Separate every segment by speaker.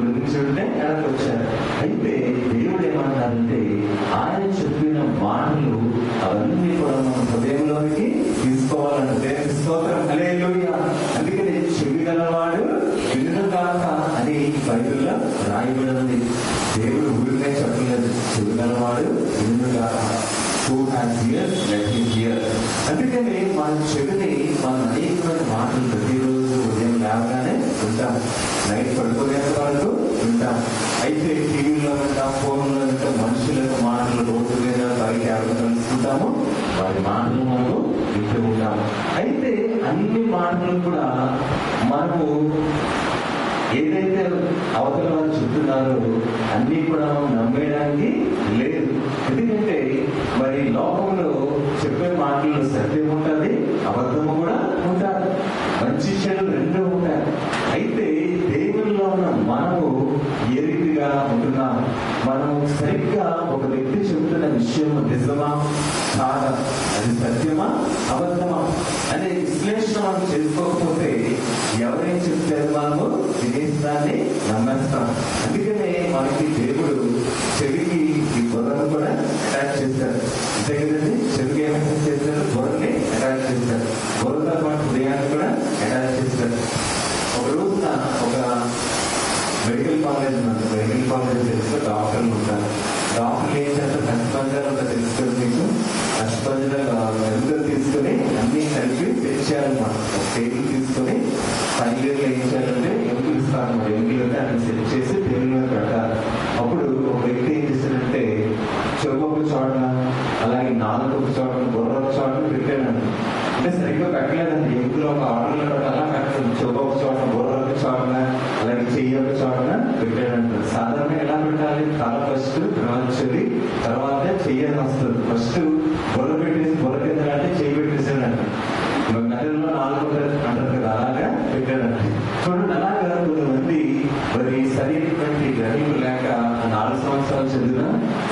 Speaker 1: గురించుంటే వెనక్కి వచ్చారు అయితే దేవుడు ఏమన్నారంటే ఆయన చెప్పిన మాటలు అవన్నీ కూడా మన హృదయంలోనికి తీసుకోవాలంటే దేవుని స్తోత్రం. హల్లెలూయా. అందుకని చెవి గలవాడు వినుగాక అని బైబిల్లో రాయబడింది దేవుడు ఊరికే చెప్పలేదు. చెవి గలవాడు వినుగాక కాక హూ హ్యాస్ లెట్ హియర్ అందుకని మన చెవిని మన అనేకమైన మాటలు ప్రతి లేవగానే ఉంటాం నైట్ పడుకోలేక వరకు ఉంటాం అయితే టీవీలో వింటాం ఫోన్లో వింటాం మనుషుల మాటలు రోడ్డు మీద బయట ఎవరు వారి మాటలు మనము వింటూ అయితే అన్ని మాటలు కూడా మనము ఏదైతే అవతల వారు చెప్తున్నారో అన్నీ కూడా మనం నమ్మేయడానికి లేదు. ఎందుకంటే మరి లోకంలో చెప్పే మాటలు సత్యం ఉంటుంది అబద్ధము కూడా ఉంటారు మంచి చెడు సరిగ్గా ఒక వ్యక్తి చెబుతున్న విషయం నిజమా? కాదా? అది సత్యమా? అబద్ధమా? అనే విశ్లేషణ మనం చేసుకోకపోతే ఎవరేం చెప్తారు మనము వినేస్తాన్ని నమ్మేస్తాం. అందుకనే మనకి దేవుడు చెవికి ఈ బుర్రను కూడా అటాచ్ చేశారు. అంతే కదండి చెవికి ఏమైనా చేశారు బుర్రని అటాచ్ చేశారు బుర్రతో పాటు హృదయాన్ని కూడా అటాచ్ చేశారు ఒక రోజున ఒక మెడికల్ కాలేజ్ ఉంది మెడికల్ కాలేజ్ తెలిసిన డాక్టర్లు ఉంటారు. డాక్టర్లు ఏం చేస్తారు? కష్టపంజాలు ఉంటారు తెలుసుకొని మీకు కష్టపంజాలు ఎలుకలు తీసుకొని అన్ని కలిపి తెచ్చేయాలన్నమాట ఒక టేబుల్ తీసుకొని ఫైనల్ ఇయర్లో ఏం సాధారణ తల ఫస్ట్ తర్వాత తర్వాత చెయ్యని వస్తుంది ఫస్ట్ బొల పెట్టేసి బొల కింద అంటే చెయ్యి పెట్టేసాడంట నగరంలో నాలుగు అంటారు కదా అలాగా పెట్టాడంట చూడండి అలాగా కొంతమంది మరి సరైనటువంటి గ్రహింపు లేక నాలుగు సంవత్సరాలు చదివిన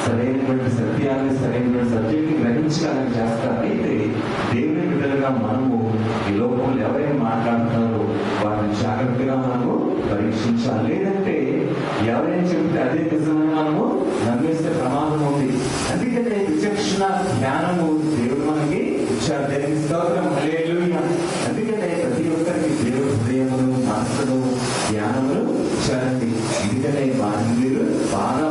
Speaker 1: సరైనటువంటి సత్యాన్ని సరైనటువంటి సబ్జెక్ట్ గ్రహించడానికి చేస్తారు. అయితే దేవుని బిడ్డలుగా మనము ఈ లోకంలో ఎవరైనా మాట్లాడుతున్నారో వారిని జాగ్రత్తగా మనము పరీక్షించాలి. లేదంటే జ్ఞానము దేవుడు మనకి ఇచ్చారు దేవుని స్తోత్రం అందుకనే ప్రతి ఒక్కరికి దేవుడు హృదయములు మనసులు జ్ఞానములు ఇచ్చారండి. అందుకనే వారిని మీరు బాగా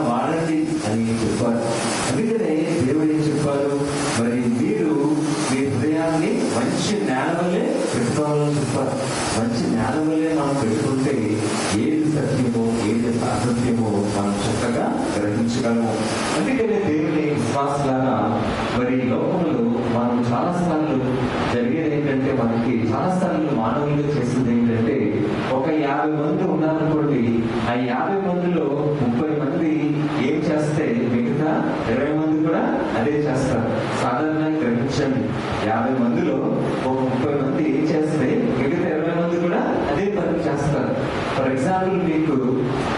Speaker 1: గ్రహించగలము అందుకనే దేవుని విశ్వాసలాగా మరి ఈ లోకంలో మనం చాలా సార్లు జరిగేది ఏంటంటే మనకి చాలా సార్లు మానవులుగా చేసింది ఏంటంటే ఒక యాభై మంది ఉన్నారనుకోండి ఆ యాభై మందిలో ముప్పై మంది ఏం చేస్తే మిగతా ఇరవై మంది కూడా అదే చేస్తారు. సాధారణంగా గ్రహించండి యాభై మందిలో ఒక ముప్పై మంది ఏం చేస్తే మిగతా ఇరవై మంది కూడా అదే పని చేస్తారు. ఫర్ ఎగ్జాంపుల్ మీకు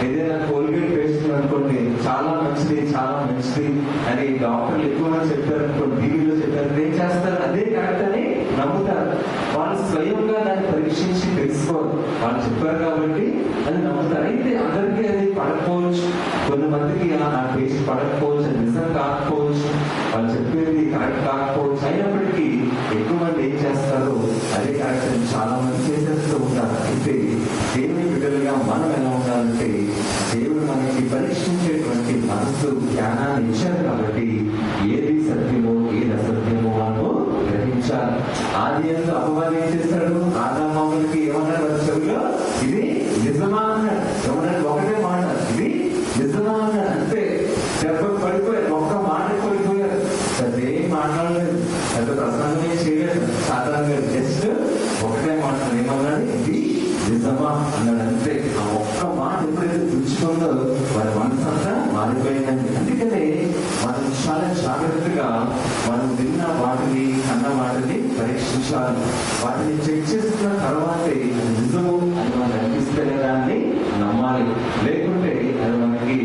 Speaker 1: ఏదైనా కోల్గేట్ అనుకోండి చాలా మంచిది చాలా మంచిది అని డాక్టర్లు ఎక్కువ మంది చెప్పారు అనుకోండి టీవీలో చెప్పారు ఏం చేస్తారు అదే కరెక్ట్ అని నమ్ముతారు. వాళ్ళు స్వయంగా దాన్ని పరీక్షించి తెలుసుకోరు. వాళ్ళు చెప్పారు కాబట్టి అది నమ్ముతారు. అయితే అందరికీ అది పడకపోవచ్చు. కొంతమందికి ఆ నా పేస్ట్ పడకపోవచ్చు అది నిజం కాకపోవచ్చు. వాళ్ళు చెప్పేది కరెక్ట్ కాకపోవచ్చు. అయినప్పటికీ ఎక్కువ మంది ఏం చేస్తారు అదే కరెక్ట్ అని చాలా మంది చేసేస్తూ ఉంటారు. అయితే దేవుని బిడ్డలుగా మనం జ్ఞానాన్ని ఇచ్చారు కాబట్టి ఏది సత్యమో ఏది అసత్యమో మనము గ్రహించాలి. ఆది ఎందు అపవాదం ఏం చేస్తాడు? ఆదామాములకి ఏమన్నాడు వారి ఇది నిజమా అన్నాడు. ఏమన్నాడు? ఒకటే మాట. ఇది నిజమా అన్నాడు. అంతే. దెబ్బ పడిపోయారు ఒక్క మాట పడిపోయారు అదేం మాట్లాడలేదు. పెద్ద ప్రసంగమే చేయలేదు. సాధారణంగా జస్ట్ ఒకటే మాట. ఏమన్నాడు? ఇది నిజమా అన్నాడు అంతే ఆ ఒక్క మాట ఎప్పుడైతే పుచ్చుకుందో వారి మనసంతా మారిపోయిందండి. అందుకనే మనం చాలా జాగ్రత్తగా మనం విన్న వాటిని అన్న వాటిని పరీక్షించాలి. వాటిని చెక్ చేసిన తర్వాతే నిజము అని మనకు అనిపిస్తే దాన్ని నమ్మాలి. లేకుంటే అది మనకి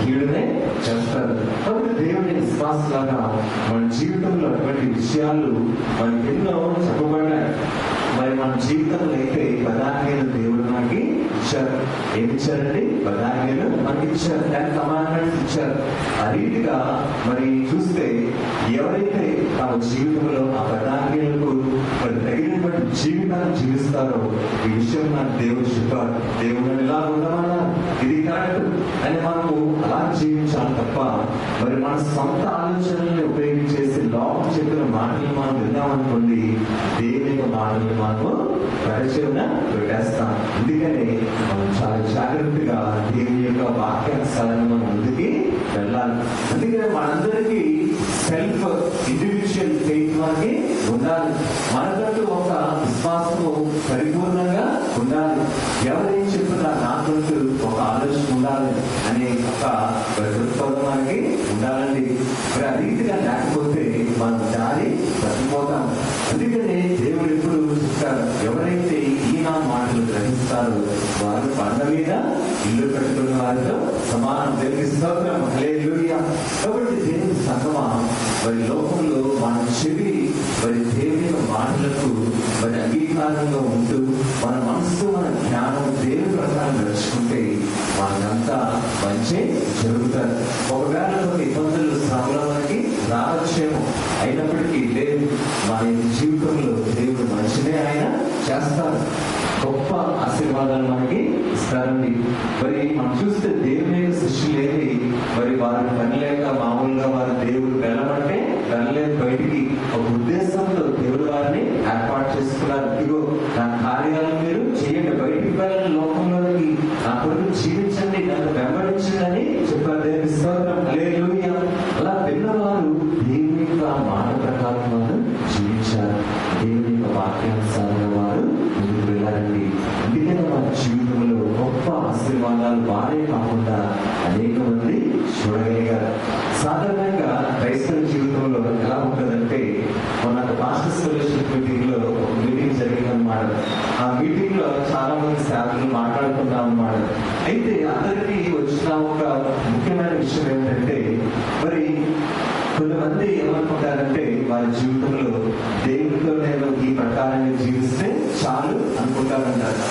Speaker 1: కీడునే చేస్తారు. కాబట్టి దేవుని విశ్వాసలాగా మన జీవితంలో అటువంటి విషయాలు మనకి ఎన్నో చెప్పబడ్డాయి. మరి మన జీవితంలో ఏమిచ్చారండి బదాన్యలు దేవుడు మనకి ఇచ్చారు దాని కమాండ్మెంట్స్ ఇచ్చారు. ఆ రీతిగా మరి చూస్తే ఎవరైతే తమ జీవితంలో ఆ బదాన్యలకు మరి తగినటువంటి జీవితాన్ని జీవిస్తారో ఈ విషయం నాకు దేవుడు చెప్పారు దేవుడు ఇలా ఉండమన్నారు. ఇది కరెక్ట్. అని మనము అలా జీవించాలి తప్ప మరి మన సొంత ఆలోచనల్ని ఉపయోగించేసి లోపల చెప్పిన మాటలు మనం విన్నామనుకోండి దేవుని యొక్క మాటలు మనము పరిచయం పెట్టేస్తాం ఎందుకంటే మనం చాలా జాగ్రత్తగా దేవుని యొక్క వాక్యానుసారాన్ని మనం ముందుకి వెళ్ళాలి. అందుకని మనందరికీ సెల్ఫ్ ఇండివిజువల్ ఫెయిత్ మనకి ఉండాలి. మనకంటూ ఒక విశ్వాసము పరిపూర్ణంగా ఉండాలి. ఎవరేం చెప్తున్నా నాకంటూ ఒక ఆలోచన ఉండాలి అనే ఒక దృక్పథం మనకి ఉండాలండి. మరి ఆ రీతిగా లేకపోతే మనం దారి తప్పిపోతాం. అందుకనే దేవుడు ఎప్పుడు చెప్తారు గ్రహిస్తారో వారు పండ మీద ఇల్లు కట్టుకున్న వారితో సమానం దేవుని స్తోత్రం హల్లెలూయా. కాబట్టి దేవుని సంగమా వారి లోకంలో మన చెవి వారి దేవుని మాటలకు వారి అంగీకారంగా ఉంటూ మన మనసు మన జ్ఞానం దేవుని ప్రకారం నడుచుకుంటే వాళ్ళంతా మంచి జరుగుతారు. ఒకవేళ కొన్ని ఇబ్బందులు శ్రమలో మనకి రావచ్చేమో. అయినప్పటికీ లేదు మన జీవితంలో దేవుడు మంచినే ఆయన చేస్తారు గొప్ప ఆశీర్వాదాలు మనకి ఇస్తారండి. మరి మనం చూస్తే దేవుని సృష్టి లేని మరి వారి పని లేక మామూలుగా వారి దేవుడు వెళ్ళమంటే వెళ్ళలేదు బయటికి ఒక ఉద్దేశంతో దేవుడు వారిని ఏర్పాటు చేసుకున్నారు. ఇదిగో నా కార్యాలను మీరు చేయండి. బయటికి వెళ్ళని లోకం సేవకులు అన్నమాట. అయితే అందరికీ వచ్చిన ఒక ముఖ్యమైన విషయం ఏంటంటే మరి కొంతమంది ఏమనుకుంటారంటే వారి జీవితంలో దేవుడితో నేను ఈ ప్రకారంగా జీవిస్తే చాలు అనుకుంటారంటారు.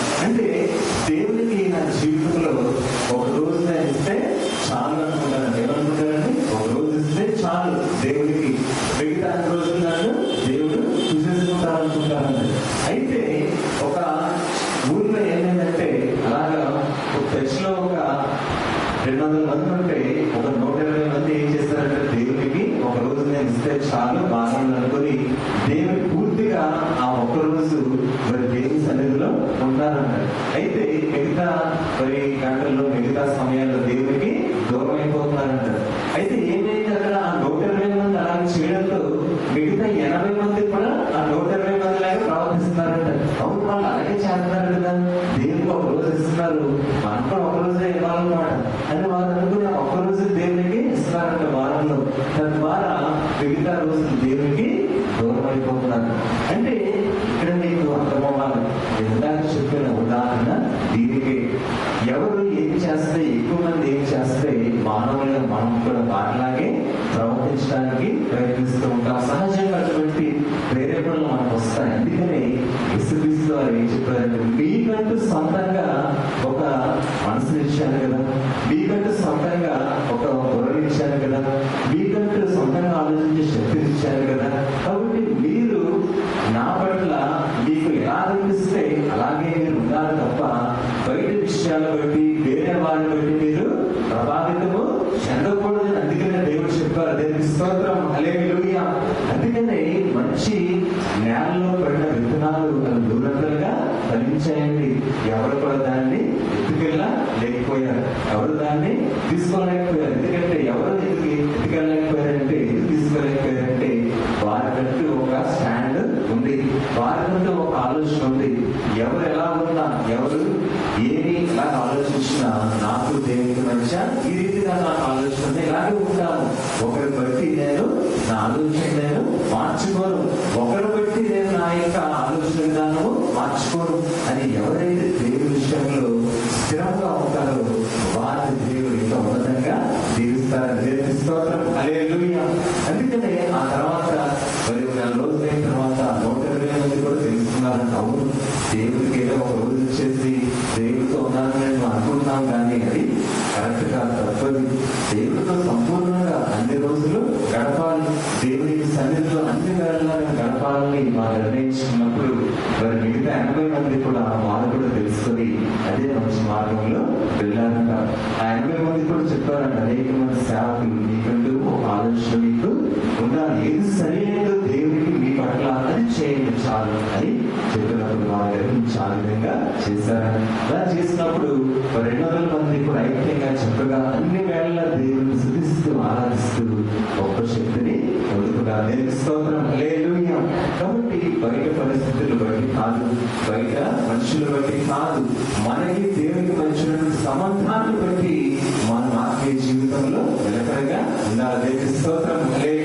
Speaker 1: చాలు బాగా అనుకుని దేవుని పూర్తిగా ఆ ఒక్క రోజు మరి దేవుని సన్నిధిలో ఉంటారన్నారు. అయితే మిగతా మరి గంటల్లో మిగతా సమయాల్లో దేవునికి దూరం అయిపోతున్నారంటారు అయితే ఏమైంది అక్కడ ఆ నూట ఇరవై మంది అలా చేయడంతో మిగతా ఎనభై మంది కూడా ఆ నూట ఇరవై మంది లాగా ప్రవర్తిస్తున్నారంట. అవును వాళ్ళు అలాగే చేస్తున్నారు కదా. దేవునికి ఒక రోజు ఇస్తున్నారు. మనం ఒక రోజే ఇవ్వాలన్నమాట. అని వాళ్ళు అనుకునే ఒక్క రోజు దేవునికి ఇస్తున్నారంట వారంలో తద్వారా మిగతా రోజు దేవునికి దూరం అయిపోతున్నారు అంటే ఇక్కడ మీకు అర్థమవ్వాలి. ఇందాక చెప్పిన ఉదాహరణ దీనికి. ఎవరు ఏం చేస్తే ఎక్కువ మంది ఏం చేస్తే మానవులుగా మనం కూడా మీకంటూ సొంతంగా ఆలోచించే శక్తిని ఇచ్చారు కదా. కాబట్టి మీరు నా పట్ల మీకు ఎలా అనిపిస్తే అలాగే మీరు ఉండాలి తప్ప బయట విషయాల బట్టి వేరే వారిని బట్టి మీరు ప్రభావితము చెందకూడదు అందుకనే దేవుడు చెప్పారు. దేవుని స్తోత్రం. హల్లెలూయా. అందుకనే మంచి నేలలో పడిన విత్తనాలు దూరంగా ఫలించాయండి. ఎవరు కూడా దాన్ని ఎత్తుకెళ్ళా లేకపోయారు ఎవరు దాన్ని తీసుకోలేకపోయారు. ఎందుకంటే ఎవరు ఎందుకు ఎత్తుకెళ్ళలేకపోయారంటే ఎందుకు తీసుకోలేకపోయారంటే వారికంటూ ఒక స్టాండ్ ఉంది వారికంటూ ఒక ఆలోచన ఉంది ఎవరు ఎలా ఉన్నా ఎవరు ఏమి ఎలా ఆలోచించినా నాకు దేవునికి మధ్య ఈ రీతిగా నాకు ఆలోచన ఉంది. ఇలాగే ఉంటాను ఒకరి బట్టి నేను నా ఆలోచన నేను మార్చుకోను. ఒకరి బట్టి నేను నా యొక్క ఆలోచన విధానము మార్చుకోను. దేవుడితో సంపూర్ణంగా అన్ని రోజులు గడపాలి. దేవుని సన్నిధిలో అన్ని వేళలను గడపాలని మా నిర్ణయించుకున్నప్పుడు మరి మిగతా ఎనభై మంది కూడా వారు కూడా తెలుసుకొని అదే మంచి మార్గంలో వెళ్ళారంట ఆ ఎనభై మంది కూడా చెప్పారంట అనేక మంది సేవకులు మీకంటూ ఒక ఆలోచన మీకు ఉండాలి. ఏది సరైనదో దేవుడికి మీ పట్ల అది చేయండి చాలు అని చెప్పినప్పుడు ఆ విధంగా చేశారని అలా చేసినప్పుడు రెండు వందల మంది కూడా ఐక్యంగా చక్కగా అన్ని వేళ దేవుని శుద్ధిస్తూ ఆరాధిస్తూ గొప్ప శక్తిని పొందుకున్నారు. దేవుని స్తోత్రం. లేదు కాబట్టి బయట పరిస్థితులు బట్టి కాదు. బయట మనుషుల బట్టి కాదు. మనకి దేవునికి మనుషులను సంబంధాన్ని బట్టి మనం ఆత్మీయ జీవితంలో నిలకడగా ఉండాలి. దేవుని స్తోత్రం. లేదు